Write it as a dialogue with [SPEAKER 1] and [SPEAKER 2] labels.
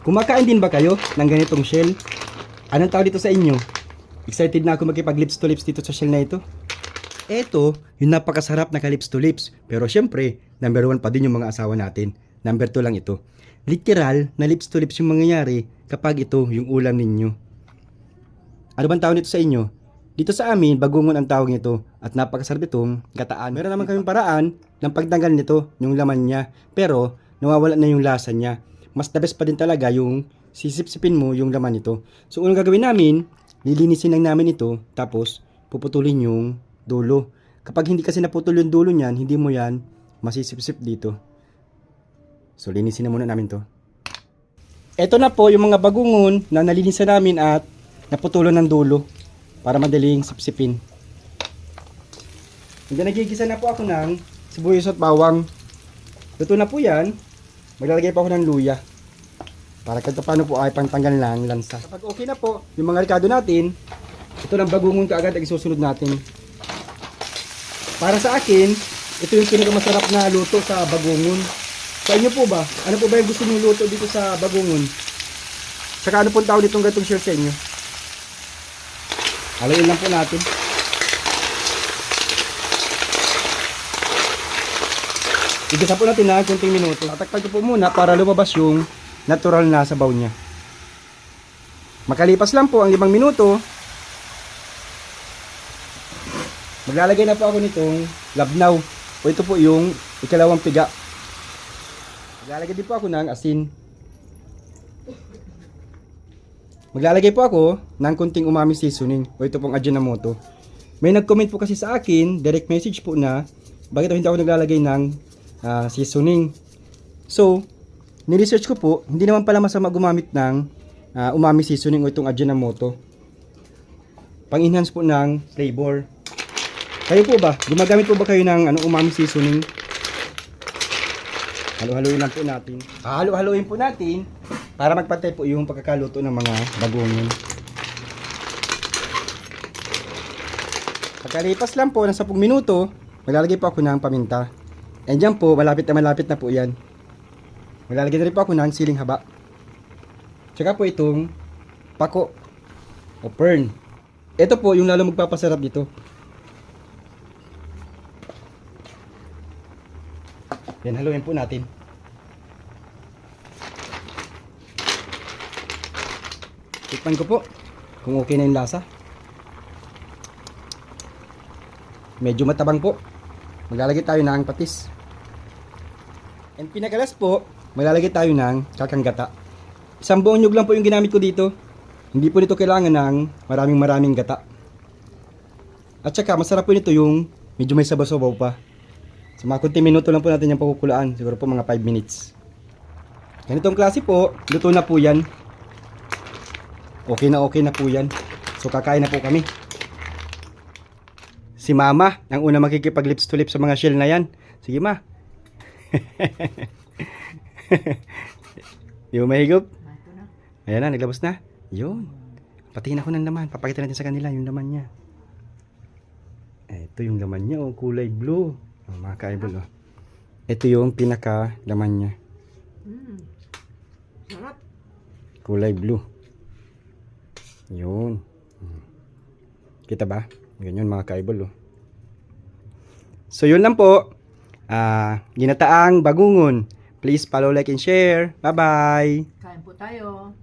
[SPEAKER 1] Kumakain din ba kayo ng ganitong shell? Anong tawag dito sa inyo? Excited na ako makipag lips to lips dito sa shell na ito. Eto, yung napakasarap na lips to lips. Pero syempre, number one pa din yung mga asawa natin. Number two lang ito. Literal na lips to lips yung mangyayari kapag ito yung ulam ninyo. Ano bang tawag nito sa inyo? Dito sa amin, bagungon ang tawag nito at napakasarap itong gataan. Meron naman kaming paraan ng pagtanggal nito, yung laman niya. Pero, nawawala na yung lasa niya. Mas the best pa din talaga yung sisipsipin mo yung laman nito. So, unang gagawin namin, lilinisin lang namin ito, tapos puputulin yung dulo. Kapag hindi kasi naputol yung dulo niyan, hindi mo yan masisipsip dito. So, linisin na muna namin to. Ito na po yung mga bagungon na nalinisan namin at naputulan ng dulo para madaling sipsipin. Hindi nagigisa na po ako ng sibuyas at bawang. Luto na po yan. Maglalagay pa ako ng luya. Para kahit paano po ay pantanggal lang lansa. Kapag okay na po, yung mga ricado natin, ito lang bagungon kaagad ang isusunod natin. Para sa akin, ito yung pinakamasarap na luto sa bagungon. Sa inyo po ba? Ano po ba yung gusto niyo luto dito sa bagungon? Saka ano pong tawag ditong gatong share sa inyo? Haloyin lang po natin. Igisa po natin na kunting minuto. Tatakpan ko po muna para lumabas yung natural na sabaw niya. Makalipas lang po ang limang minuto, maglalagay na po ako nitong labnaw. O ito po yung ikalawang piga. Maglalagay din po ako ng asin. Maglalagay po ako ng kunting umami seasoning o ito pong Ajinomoto. May nag-comment po kasi sa akin, direct message po na bakit hindi ako naglalagay ng ah, seasoning. So, niresearch ko po, hindi naman pala masama gumamit ng ah, umami seasoning o itong Ajinomoto. Pang-enhance po ng flavor. Kayo po ba? Gumagamit po ba kayo ng ano, umami seasoning? Halo-haloin lang po natin. Halo-haloin po natin para magpantay po yung pagkakaluto ng mga bagongon. Pagkalipas lang po ng 10 minuto, maglalagay po ako ng paminta. And dyan po, malapit na malapit na po yan. Maglalagay na rin po ako ng siling haba. Tsaka po itong pako o fern. Ito po yung lalo magpapasarap dito. Yan, haluin po natin. Tikman ko po kung okay na yung lasa. Medyo matabang po. Maglalagay tayo ng patis. And pinakalas po, maglalagay tayo ng kakanggata. Isang buong nyug lang po yung ginamit ko dito. Hindi po nito kailangan ng maraming maraming gata. At saka masarap po nito yung medyo may sabaw-sabaw pa. Sa mga kunti minuto lang po natin yung pakukulaan. Siguro po mga 5 minutes. Ganitong klase po, luto na po yan. Okay na okay na po yan. So kakain na po kami. Si mama, ang una makikipag lips to lips sa mga shell na yan. Sige ma. Di mo mahigop? Ayan na, naglabas na. Yun. Patingin ako ng laman. Papakita natin sa kanila yung laman niya. Ito yung laman niya, oh, kulay blue. Oh, mga kaibol, oh. Ito yung pinaka laman niya.
[SPEAKER 2] Mm. Sarap.
[SPEAKER 1] Kulay blue. Yun. Hmm. Kita ba? Ganyan mga kaibol, oh. So, yun lang po. Ah, ginataang bagungon. Please follow, like, and share. Bye-bye!
[SPEAKER 2] Kain po tayo.